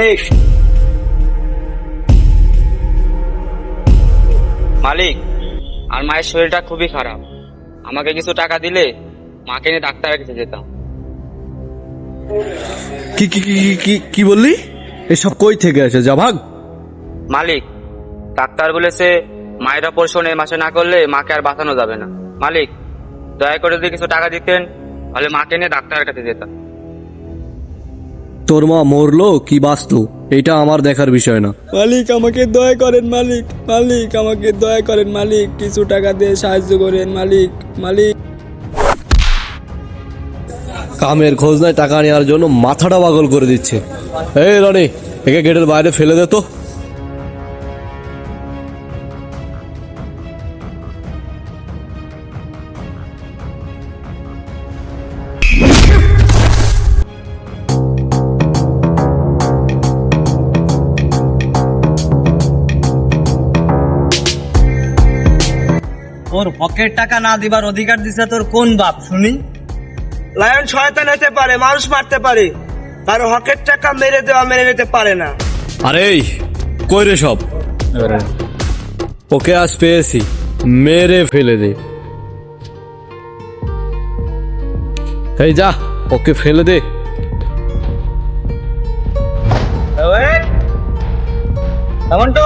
মালিক। মালিক আর মায়ের শরীরটা খুবই খারাপ। আমাকে কিছু টাকা দিলে মাকে নিয়ে ডাক্তারের কাছে যেতাম। কি কি কি কি- কি কি বললি? এসব কই থেকে আসে যা ভাগ মালিক ডাক্তার বলেছে মায়ের অপারেশন এই মাসে না করলে মাকে আর বাঁচানো যাবে না। মালিক দয়া করে যদি কিছু টাকা দিতেন তাহলে মাকে নিয়ে ডাক্তারের কাছে যেতাম। তোর মা মরলো কি বাস্তু? এটা আমার দেখার বিষয় না। মালিক আমাকে দয়া করেন মালিক মালিক আমাকে দয়া করেন মালিক কিছু টাকা দিয়ে সাহায্য করেন মালিক মালিক। কামের খোঁজ নেয় টাকা নেওয়ার জন্য মাথাটা পাগল করে দিচ্ছে। এই রনি একে গেটের বাইরে ফেলে দে তো। তোর পকেট টাকা না দিবার অধিকার দিছে তোর কোন বাপ শুনি? লায়ন শয়তান হতে পারে মানুষ মারতে পারে। কারও হকের টাকা মেরে দেওয়া মেরে নিতে পারে না। আরে কই রে সব? ওকে আজ পেয়েছি মেরে ফেলে দে। এই যা ওকে ফেলে দে। এমন তো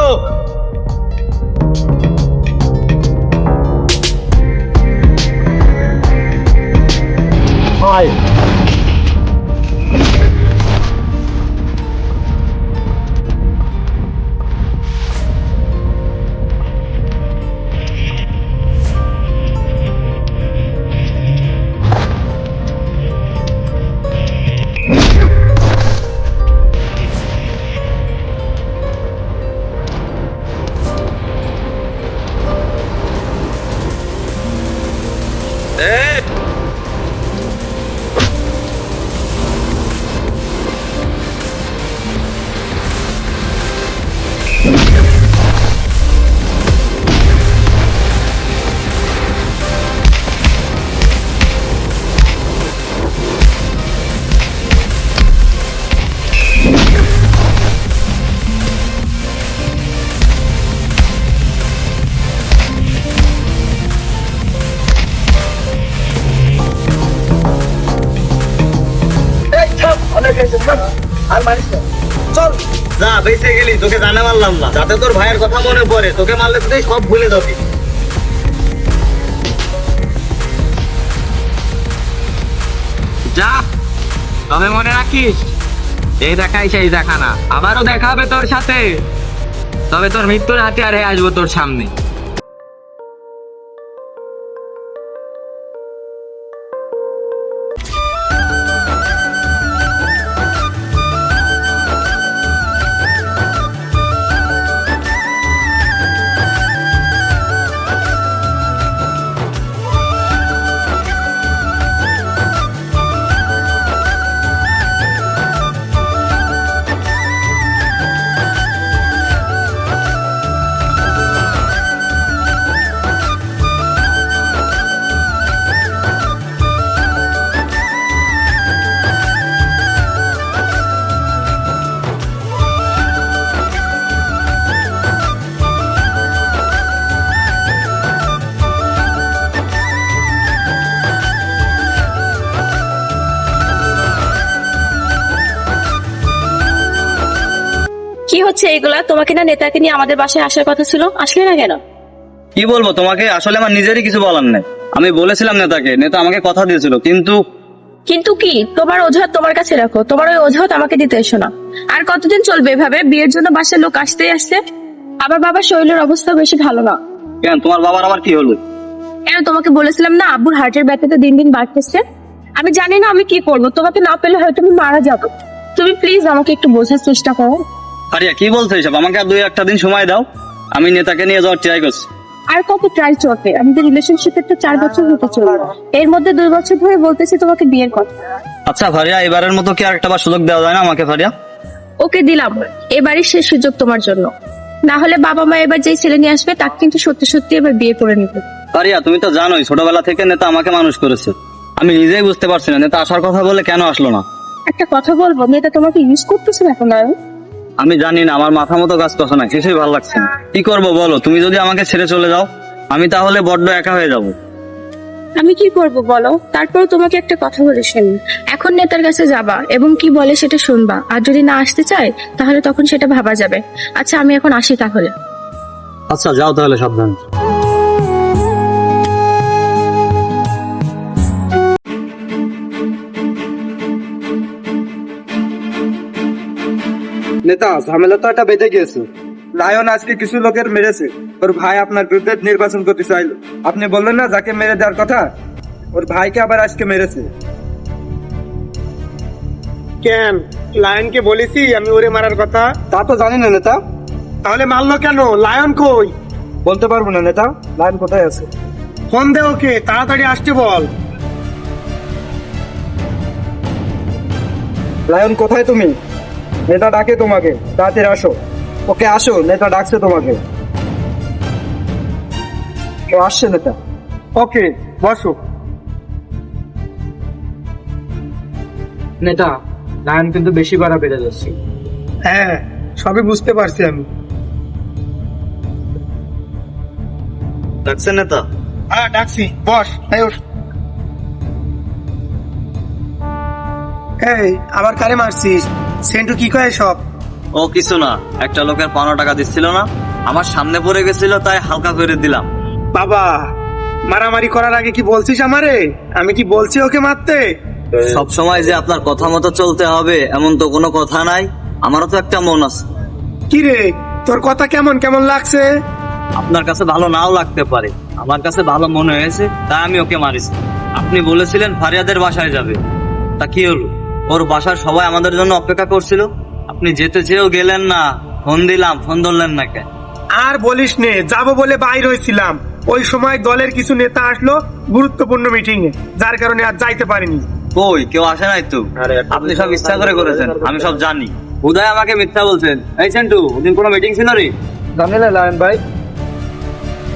যা বেঁচে গেলি তোকে জানা মারলাম না। যাতে তোর ভাইয়ের কথা মনে পড়ে, তোকে মারলে তুই সব ভুলে যাবি। যা, তবে মনে রাখিস, এই দেখাই সেই দেখা না আবারও দেখা হবে তোর সাথে। তবে তোর মৃত্যুর হাতে আর আসব তোর সামনে। কি হচ্ছে এগুলা? তোমাকে না নেতাকে নিয়ে আমাদের বাসায় আসার কথা ছিল? আসলে না কেন? কি বলব তোমাকে? আসলে আমার নিজেরই কিছু বলার নেই। আমি বলেছিলাম নেতাকে নেতা আমাকে কথা দিয়েছিল কিন্তু কিন্তু কি? তোমার অজুহাত তোমার কাছে রাখো। তোমার ওই অজুহাত আমাকে দিতে এসো না। আর কতদিন চলবে এভাবে? বিয়ের জন্য বাসার লোক আসতেই আসছে। আবার বাবার শরীরের অবস্থা বেশি ভালো না। কেন? তোমার বাবার আবার কি হলো? কেন তোমাকে বলেছিলাম না? আব্বুর হার্টের ব্যথাটা দিন দিন বাড়তেছে। আমি জানি না আমি কি করব। তোমাকে না পেলে হয়তো আমি মারা যাব। তুমি প্লিজ আমাকে একটু বোঝার চেষ্টা করো। আরিয়া কি বলছো এসব? আমাকে আর দুই একটা দিন সময় দাও। আমি নেতাকে নিয়ে যাওয়ার ট্রাই করছি। আর কত ট্রাই চলবে? আমাদের রিলেশনশিপের তো চার বছর হতে চলবে এর মধ্যে দুই বছর ধরে বলতেছি তোমাকে বিয়ের কথা। আচ্ছা ফারিয়া এবারের মতো কি আর একটা বার সুযোগ দেওয়া যায় না আমাকে ফারিয়া? ওকে দিলাম। এবারই শেষ সুযোগ তোমার জন্য। না হলে বাবা মা এবার যেই ছেলে নিয়ে আসবে তাকে কিন্তু সত্যি সত্যি এবার বিয়ে করে নিবে। ফারিয়া তুমি তো জানোই ছোটবেলা থেকে নেতা আমাকে মানুষ করেছে। আমি নিজেই বুঝতে পারছি না নেতা আসার কথা বলে কেন আসলো না? একটা কথা বলব মেয়েটা তোমাকে ইউজ করতেছে এখন আর আমি জানি না আমার মাথা মতো কাজ করছে না কিছুই ভালো লাগছে না। কি করব বলো তুমি যদি আমাকে ছেড়ে চলে যাও আমি তাহলে বড্ড একা হয়ে যাব। আমি কি করব বলো? তারপর তোমাকে একটা কথা বলে শুনি। এখন নেতার কাছে যাবা এবং কি বলে সেটা শুনবা। আর যদি না আসতে চায় তাহলে তখন সেটা ভাবা যাবে। আচ্ছা আমি এখন আসি তাহলে। আচ্ছা যাও তাহলে সাবধান। নেতা ঝামেলা তো একটা বেঁধে গিয়েছে। লায়ন আজকে কিছু লোকের মেরেছে। ওর ভাই আপনার বিরুদ্ধে নির্বাচন করতে চাইলো। আপনি বললেন না যাকে মেরে দেওয়ার কথা? ওর ভাইকে আবার আজকে মেরেছে। কেন? লায়নকে বলেছি আমি ওরে মারার কথা। তা তো জানি না নেতা। তাহলে মারলো কেন? লায়ন কই? বলতে পারব না নেতা। লায়ন কোথায় আছে? ফোন দে ওকে তাড়াতাড়ি আসতে বল। লায়ন কোথায় তুমি? নেতা ডাকে তোমাকে তাড়াতাড়ি আসো। ওকে আসো নেতা ডাকছে তোমাকে। ও আসছে নেতা। ওকে বসো। নেতা লায়ন কিন্তু বেশি করা বেড়ে যাচ্ছে। হ্যাঁ সবই বুঝতে পারছি আমি। ডাকছে নেতা? হ্যাঁ ডাকছি বস। এই আবার কারে মারছিস? সেন্টু কি কয় সব? ও কিছু না। একটা লোকের পনেরো টাকা দিচ্ছিল না। আমার সামনে পড়ে গেছিল তাই হালকা করে দিলাম। বাবা মারামারি করার আগে কি বলছিস আমারে? আমি কি বলছি ওকে মারতে? সব সময় যে আপনার কথা মতো চলতে হবে এমন তো কোনো কথা নাই। আমারও তো একটা মন আছে। কি রে তোর কথা কেমন কেমন লাগছে? আপনার কাছে ভালো নাও লাগতে পারে। আমার কাছে ভালো মনে হয়েছে তাই আমি ওকে মারিছি। আপনি বলেছিলেন ফারিয়াদের বাসায় যাবে। তা কি হলো? ওর বাসার সবাই আমাদের জন্য অপেক্ষা করছিল। আপনি যেতে চেয়েও গেলেন না। ফোন দিলাম ফোন ধরলেন না কেন আর বলিস নে যাব বলে বাইর হয়েছিলাম। ওই সময় দলের কিছু নেতা আসলো গুরুত্বপূর্ণ মিটিং এ যার কারণে আর যাইতে পারিনি। কই কেউ আসে নাই তো? আপনি সব ইচ্ছা করে করেছেন আমি সব জানি। উদয় আমাকে মিথ্যা বলছেন। এই সেন্টু ওদিন কোনো মিটিং ছিল রে? জানি না লায়ন ভাই।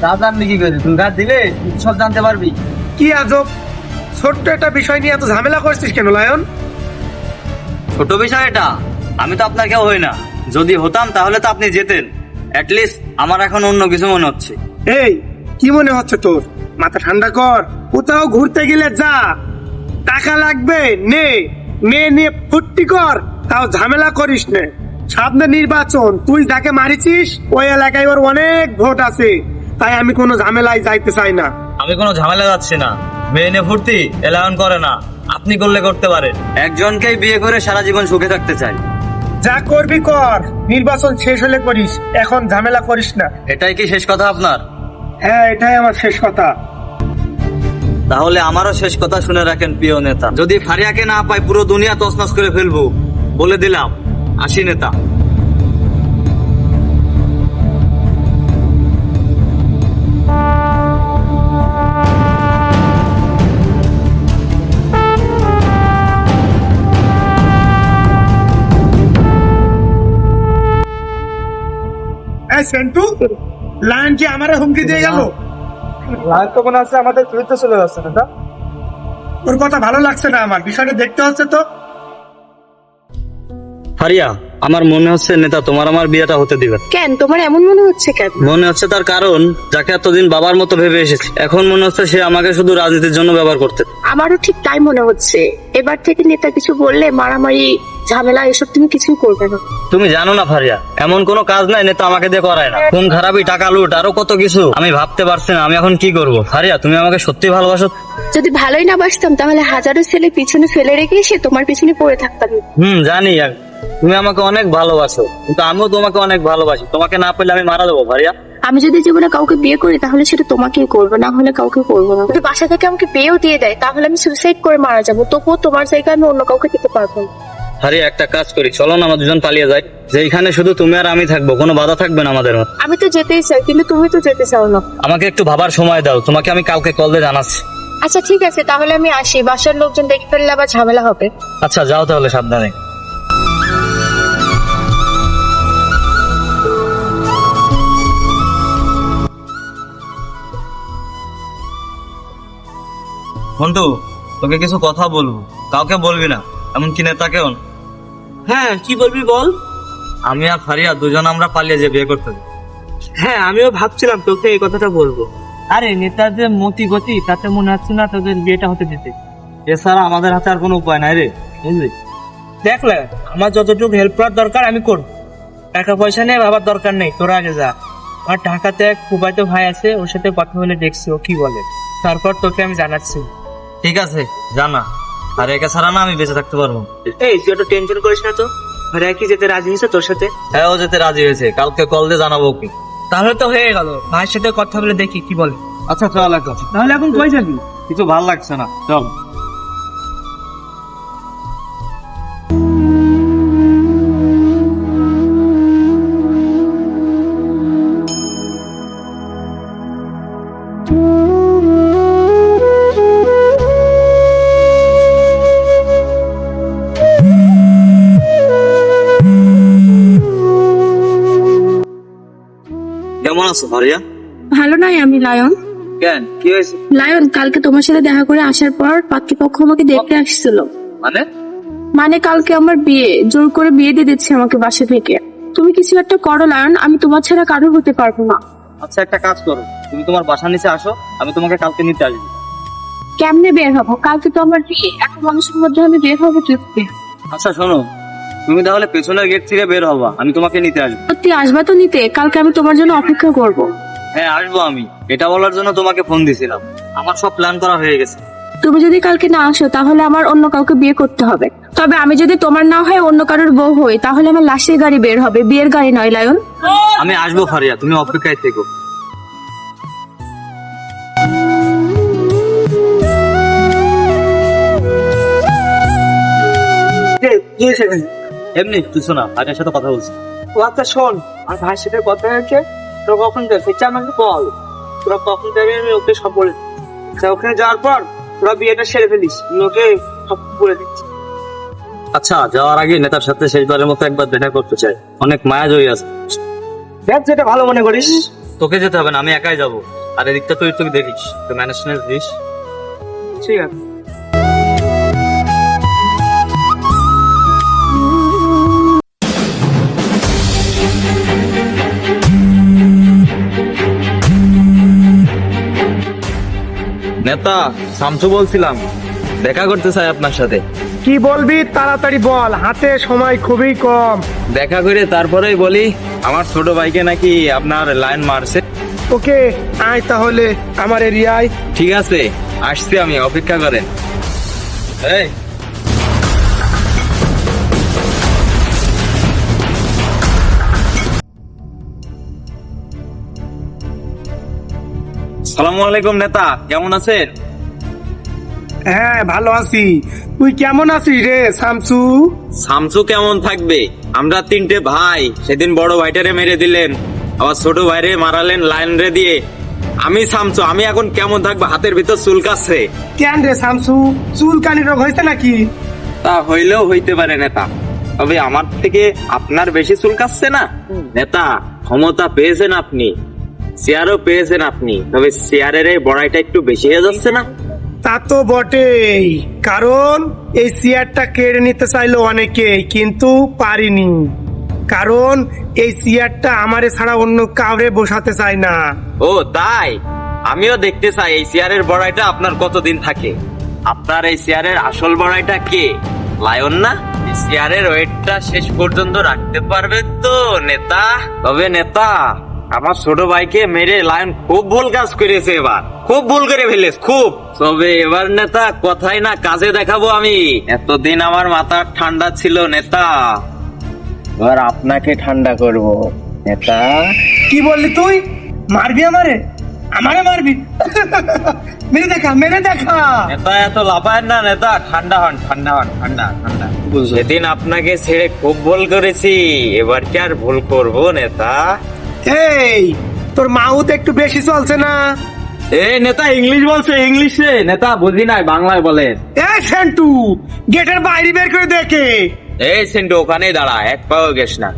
তা জানবি কি করে? তুমি রাত দিলে সব জানতে পারবি। কি আজব? ছোট্ট একটা বিষয় নিয়ে এত ঝামেলা করছিস কেন লায়ন? ছোট বিষয় এটা। আমি তো আপনার কেউ হই না। যদি হতাম তাহলে তো আপনি যেতেন। লিস্ট আমার এখন অন্য কিছু মনে হচ্ছে। এই কি মনে হচ্ছে তোর? মাথা ঠান্ডা কর। কোথাও ঘুরতে গেলে যা। টাকা লাগবে নে। নে নিয়ে ফুর্তি কর। তাও ঝামেলা করিস নে। সামনে নির্বাচন। তুই যাকে মারিছিস ওই এলাকায় ওর অনেক ভোট আছে। তাই আমি কোনো ঝামেলায় যাইতে চাই না। আমি কোনো ঝামেলা যাচ্ছি না। মেয়ে নিয়ে ফুর্তি এলায়ন করে না। আপনি করলে করতে পারেন। একজনকেই বিয়ে করে সারা জীবন সুখে থাকতে চাই। যা করবি কর নির্বাচন শেষ হলে করিস এখন ঝামেলা করিস না। এটাই কি শেষ কথা আপনার? হ্যাঁ এটাই আমার শেষ কথা। তাহলে আমারও শেষ কথা শুনে রাখেন প্রিয় নেতা। যদি ফারিয়াকে না পাই পুরো দুনিয়া তছনছ করে ফেলব। বলে দিলাম। আসি নেতা। এই সেন্টু? লায়ন কি আমারে হুমকি দিয়ে গেল? লায়ন তো মনে হচ্ছে আমাদের বিরুদ্ধে চলে যাচ্ছে না ওর কথা ভালো লাগছে না আমার। বিষয়টা দেখতে হচ্ছে তো। ফারিয়া আমার মনে হচ্ছে নেতা তোমার আমার বিয়েটা হতে দিবে। কেন? তোমার এমন মনে হচ্ছে কেন? মনে হচ্ছে তার কারণ যাকে এতদিন বাবার মতো ভেবে এসেছে। এখন মনে হচ্ছে সে আমাকে শুধু রাজনীতির জন্য ব্যবহার করতে। আমারও ঠিক তাই মনে হচ্ছে। এবার থেকে নেতা কিছু বললে মারামারি ঝামেলা এসব তুমি কিছুই করবে না। তুমি জানো না ফারিয়া এমন কোনো কাজ নাই নেতা আমাকে দিয়ে করায় না। খুন খারাপি টাকা লুট আরও কত কিছু। আমি ভাবতে পারছি না আমি এখন কি করব? ফারিয়া তুমি আমাকে সত্যি ভালোবাসো? যদি ভালোই না বাসতাম তাহলে হাজারো ছেলে পিছনে ফেলে রেখে এসে তোমার পিছনে পড়ে থাকতাম। হুম জানি। আর তুমি আমাকে অনেক ভালোবাসো কিন্তু আমিও তোমাকে অনেক ভালোবাসি। তোমাকে না পেলে আমি মারা দেবো ভারিয়া। আমি যদি জীবনে কাউকে বিয়ে করি তাহলে সেটা তোমাকেই করব না হলে কাউকে করব না। যদি বাসা থেকে আমাকে বিয়েও দিয়ে দেয় তাহলে আমি সুইসাইড করে মারা যাব। তবুও তোমার জায়গায় আমি অন্য কাউকে দিতে পারব না। ফারিয়া একটা কাজ করি চলো না আমরা দুজন পালিয়ে যাই। যেখানে শুধু তুমি আর আমি থাকব কোনো বাধা থাকবে না আমাদের। আমি তো যেতেই চাই কিন্তু তুমি তো যেতে চাও না। আমাকে একটু ভাবার সময় দাও তোমাকে আমি কাউকে কল দিয়ে জানাচ্ছি। আচ্ছা ঠিক আছে তাহলে আমি আসি। বাসার লোকজন দেখে ফেললে আবার ঝামেলা হবে। আচ্ছা যাও তাহলে সাবধানে। বন্ধু তোকে কিছু কথা বলব। কাউকে বলবি না এমনকি নেতাকেও না। হ্যাঁ কি বলবি বল? আমি আর ফারিয়া দুজন আমরা পালিয়ে যে বিয়ে করতে। হ্যাঁ আমিও ভাবছিলাম তোকে এই কথাটা বলব। আরে নেতাদের মতি গতি তাতে মনে হচ্ছে না তোদের বিয়েটা হতে দিতে। এছাড়া আমাদের হাতে আর কোনো উপায় নাই রে বুঝলি? দেখলে আমার যতটুকু হেল্প করার দরকার আমি করব। টাকা পয়সা নিয়ে ভাবার দরকার নেই তোরা আগে যা। আমার ঢাকাতে এক ফুবাইতো ভাই আছে ওর সাথে কথা বলে দেখছি ও কি বলে। তারপর তোকে আমি জানাচ্ছি। ঠিক আছে জানা আর একা ছাড়া না আমি বেঁচে থাকতে পারব। এই তুই একটু টেনশন করিস না তো। ভাইয়া কি যেতে রাজি হয়েছে তোর সাথে? হ্যাঁ ও যেতে রাজি হয়েছে। কালকে কল দিয়ে জানাব কি তাহলে তো হয়ে গেল। ভাইয়ের সাথে কথা বলে দেখি কি বলে। আচ্ছা চল এখন তাহলে এখন কই যাবি? কিছু ভালো লাগছে না। চল। আছো ভারিয়া? ভালো নয় আমি লায়ন। কেন? কি হয়েছে? লায়ন কালকে তোমার সাথে দেখা করে আসার পর পাত্রপক্ষ আমাকে দেখতে আসছিল। মানে? মানে কালকে আমার বিয়ে জোর করে বিয়ে দিয়ে দিচ্ছে আমাকে বাসা থেকে। তুমি কিছু একটা করো লায়ন আমি তোমার ছাড়া কারও হতে পারব না। আচ্ছা একটা কাজ করো। তুমি তোমার বাসার নিচে আসো আমি তোমাকে কালকে নিতে আসব। কেমনে বের হব? কালকে তো আমার বিয়ে এত মানুষের মধ্যে আমি বের হব করে? আচ্ছা শোনো। তুমি তাহলে পেছনের গেট থেকে বের হবা আমি তোমাকে নিতে আসব। সত্যি আসবা তো নিতে কালকে আমি তোমার জন্য অপেক্ষা করব। হ্যাঁ আসব আমি। এটা বলার জন্য তোমাকে ফোন দিছিলাম। আমার সব প্ল্যান করা হয়ে গেছে। তুমি যদি কালকে না আসো তাহলে আমার অন্য কাউকে বিয়ে করতে হবে। তবে আমি যদি তোমার না হয় অন্য কারোর বউ হই তাহলে আমার লাশের গাড়ি বের হবে। বিয়ের গাড়ি নয় লায়ন। আমি আসব ফারিয়া তুমি অপেক্ষায় থেকো। কি? হয়েছে এমনি কিছু না ফারিয়ার সাথে কথা বলছি। ও আচ্ছা শোন আর ভাইয়ের সাথে কথা হয়েছে তোরা কখন যাবে? সেটা আমাকে বল। তোরা কখন যাবি আমি ওকে সব বলে দিচ্ছি। ওখানে যাওয়ার পর তোরা বিয়েটা সেরে ফেলিস আমি ওকে সব বলে দিচ্ছি। আচ্ছা যাওয়ার আগে নেতার সাথে শেষবারের মতো একবার দেখা করতে চাই। অনেক মায়া জড়ি আছে। দেখ যেটা ভালো মনে করিস। তোকে যেতে হবে না আমি একাই যাব। আর এদিকটা তুই তুই দেখিস তো ম্যানেজমেন্ট দিস। ঠিক আছে। নেতা শামসু বলছিলাম দেখা করতে চাই আপনার সাথে। কি বলবি? তাড়াতাড়ি বল হাতে সময় খুবই কম। দেখা করে তারপরেই বলি আমার ছোট ভাইকে নাকি আপনার লাইন মারছে। ওকে আয় তাহলে আমার এরিয়ায়। ঠিক আছে আসছি আমি অপেক্ষা করেন। এই সালামু আলাইকুম নেতা কেমন আছেন? হ্যাঁ ভালো আছি। তুই কেমন আছিস রে শামসু? শামসু কেমন থাকবে? আমরা তিনটে ভাই সেদিন বড় ভাইটারে মেরে দিলেন আবার ছোট ভাইরে মারালেন লাইন রে দিয়ে। আমি শামসু আমি এখন কেমন থাকব? হাতের ভিতর চুলকাচ্ছে কেন রে শামসু? চুলকানি রোগ হয়েছে নাকি? তা হইলেও হইতে পারে নেতা তবে আমার থেকে আপনার বেশি চুল চুলকাচ্ছে না? নেতা ক্ষমতা পেয়েছেন আপনি। চেয়ারও পেয়েছেন আপনি। তবে চেয়ারের এই বড়াইটা একটু বেশি হয়ে যাচ্ছে না? তা তো বটেই। কারণ এই চেয়ারটা কেড়ে নিতে চাইলো অনেকেই কিন্তু পারিনি। কারণ এই চেয়ারটা আমারে ছাড়া অন্য কাউরে বসাতে চায় না। ও তাই? আমিও দেখতে চাই এই চেয়ারের বড়াইটা আপনার কতদিন থাকে। আপনার এই চেয়ারের আসল বড়াইটা কে? লায়ন না? চেয়ারের ওয়েটটা শেষ পর্যন্ত রাখতে পারবেন তো নেতা? তবে নেতা আমার ছোট ভাইকে মেরে লায়ন খুব ভুল কাজ করেছে এবার। খুব ভুল করে ফেলেছ খুব। তবে এবার নেতা কথাই না কাজে দেখাবো আমি। এতদিন আমার মাথা ঠান্ডা ছিল নেতা। এবার আপনাকে ঠান্ডা করব নেতা। কি বললি তুই? মারবি আমারে? আমারে মারবি? মেরে দেখা মেরে দেখা। নেতা এত লাফায়েন না নেতা। ঠান্ডা হন ঠান্ডা হন ঠান্ডা ঠান্ডা। সেদিন আপনাকে ছেড়ে খুব ভুল করেছি। এবার কি আর ভুল করব নেতা? এই তোর মাউথ একটু বেশি চলছে না? এই নেতা ইংলিশ বলছে ইংলিশে নেতা বুঝি নাই বাংলায় বলেন এই সেন্টু গেটের বাইরে বের করে দেখে এই সেন্টু ওখানেই দাঁড়া এক পাও গেছ না।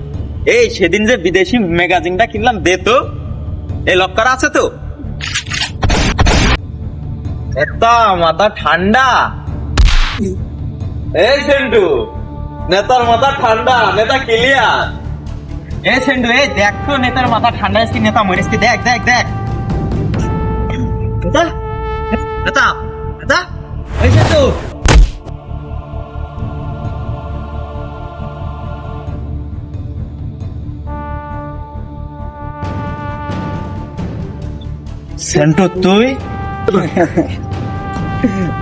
এই সেদিন যে বিদেশি ম্যাগাজিনটা কিনলাম দে তো। এই লক্কার আছে তো? নেতা মাথা ঠান্ডা। এই সেন্টু নেতার মাথা ঠান্ডা নেতা ক্লিয়ার এ সেন্ডু এ দেখ তো নেতার মাথা ঠান্ডা এসে নেতা মরিস কি? দেখ দেখ দেখ। নেতা? নেতা? নেতা? এই সেন্ডু। সেন্টু তুই?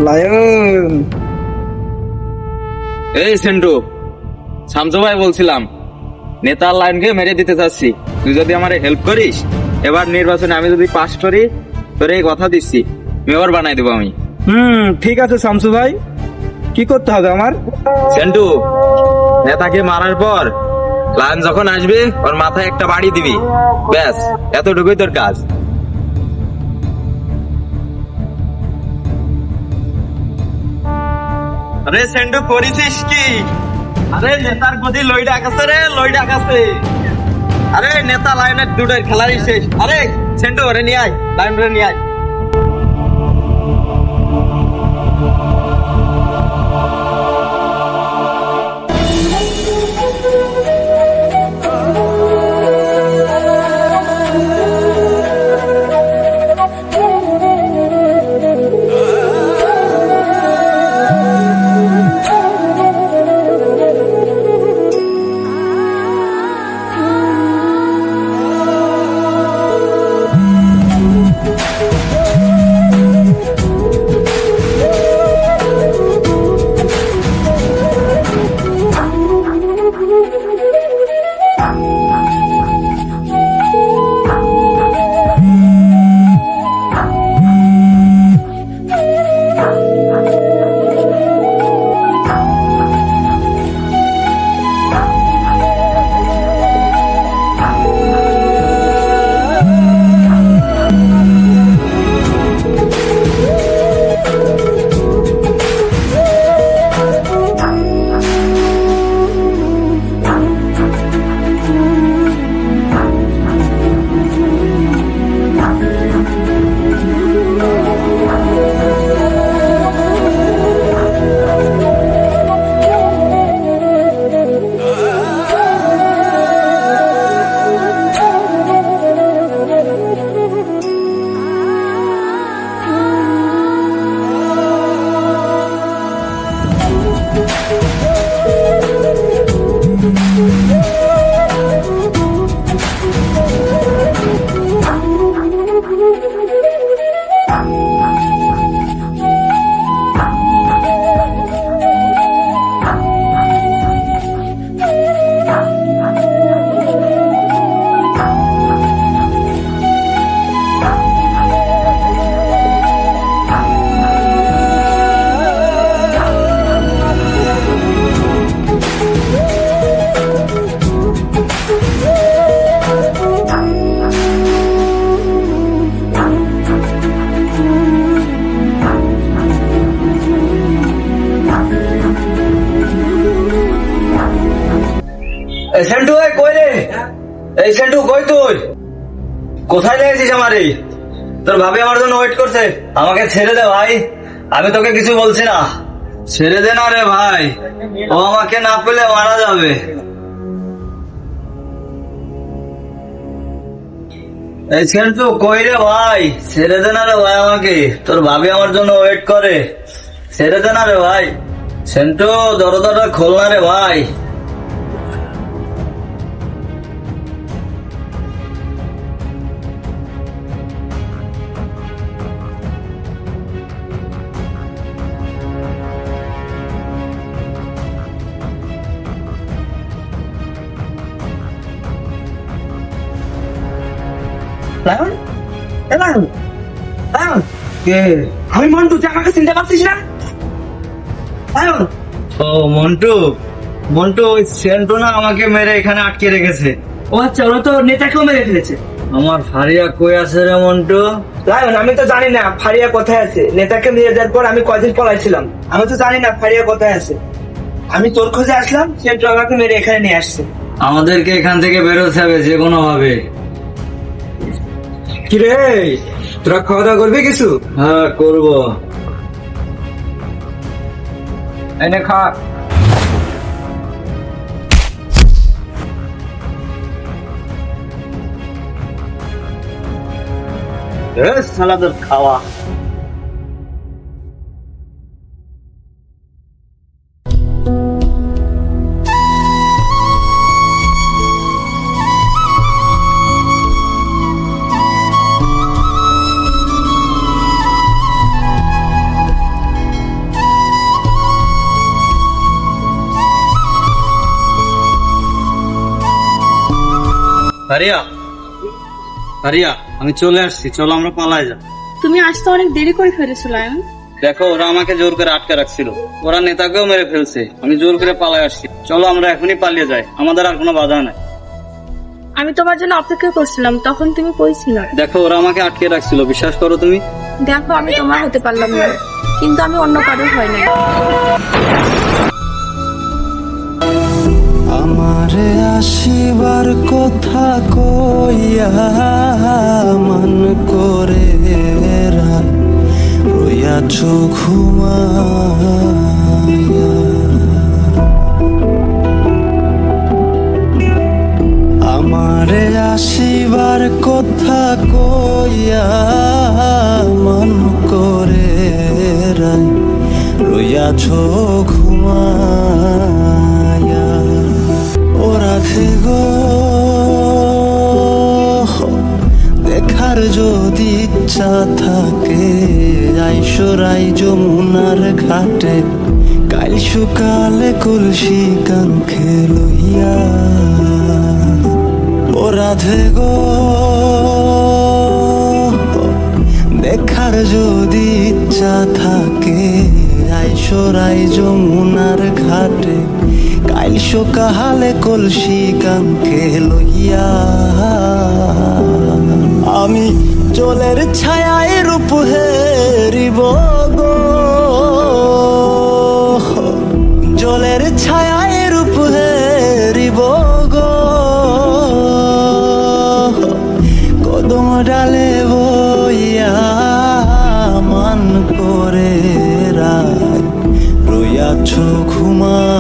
লায়ন। এই সেন্টু শামসু ভাই বলছিলাম। নেতার লাইনকে মেরে দিতে চাচ্ছি। তুই যদি আমার হেল্প করিস এবার নির্বাচনে আমি যদি পাস করি তোর এই কথা দিচ্ছি। মেয়র বানাই দেবো আমি। হুম ঠিক আছে শামসু ভাই। কি করতে হবে আমার? সেন্টু নেতাকে মারার পর লাইন যখন আসবে ওর মাথায় একটা বাড়ি দিবি। ব্যাস এতটুকুই তোর কাজ। আরে সেন্টু করেছিস কি? আরে নেতার গদি লই ডাকাছে রে লই ডাকাছে আরে নেতা লাইনের দুটোর খেলারই শেষ। আরে, সেন্টু, ওরে নিয়ে আয় লাইন নিয়ে আয়। সেন্টু, এই কই রে? এই সেন্টু, কই তুই? কোথায় তোর ভাবি আমার জন্য ওয়েট করছে। আমাকে ছেড়ে দে ভাই। আমি তোকে কিছু বলছি না। ছেড়ে দে না রে ভাই। ও আমাকে না পেলে মারা যাবে। এই সেন্টু, কই রে ভাই? ছেড়ে দে না রে ভাই আমাকে। তোর ভাবি আমার জন্য ওয়েট করে। ছেড়ে দে না রে ভাই। সেন্টু, দরজাটা খোল না রে ভাই। লায়ন এ লায়ন লায়ন কে? আমি মন্টু তুই আমাকে চিনতে পারছিস না? লায়ন ও মন্টু। মন্টু ওই সেন্টু না আমাকে মেরে এখানে আটকে রেখেছে। ও আচ্ছা ওরা তো নেতাকেও মেরে ফেলেছে। আমার ফারিয়া কই আছে রে মন্টু? লায়ন আমি তো জানি না ফারিয়া কোথায় আছে। নেতাকে মেরে দেওয়ার পর আমি কয়দিন পলাইছিলাম। আমি তো জানি না ফারিয়া কোথায় আছে। আমি তোর খোঁজে আসলাম সেন্টু আমাকে মেরে এখানে নিয়ে আসছে। আমাদেরকে এখান থেকে বেরোতে হবে যে কোনো ভাবে কিরে? তোরা খাওয়া দাওয়া করবি কিছু? হ্যাঁ করব। এনে খা। সালাদের খাওয়া। হারিয়া হারিয়া আমি চলে আসছি চলো আমরা পালাই যা তুমি আসতে অনেক দেরি করে ফেলেছো লায়ন। দেখো ওরা আমাকে জোর করে আটকে রাখছিল। ওরা নেতাকেও মেরে ফেলছে। আমি জোর করে পালাই আসছি। চলো আমরা এখনই পালিয়ে যাই। আমাদের আর কোনো বাধা নাই। আমি তোমার জন্য অপেক্ষা করছিলাম তখন তুমি কইছিল দেখো ওরা আমাকে আটকে রাখছিল। বিশ্বাস করো তুমি? দেখো আমি তোমার হতে পারলাম না। কিন্তু আমি অন্য কারোর হয় নাই। আমারে আসিবার কথা কইয়া মান করে রইয়াছ ঘুমাইয়া। আমারে আসিবার কথা কইয়া মান করে রাই রইয়াছ ঘুমায়া। ওরা গো। দেখার যদি ইচ্ছা থাকে আইসরাই যমুনার ঘাটে। কাল সকালে কলসি কাঙ্খে লইয়া। ওরা গো। দেখার যদি ইচ্ছা থাকে আইসরাই যমুনার ঘাটে। কাইল সকালে কলসি কাঙ্কে লইয়া। আমি জলের ছায়ায় রূপ হেরিব জলের ছায়ায় রূপ হেরিব কদম ডালে বইয়া মান করে রায়। রইয়াছ ঘুমায়া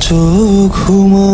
চোখ ঘুমা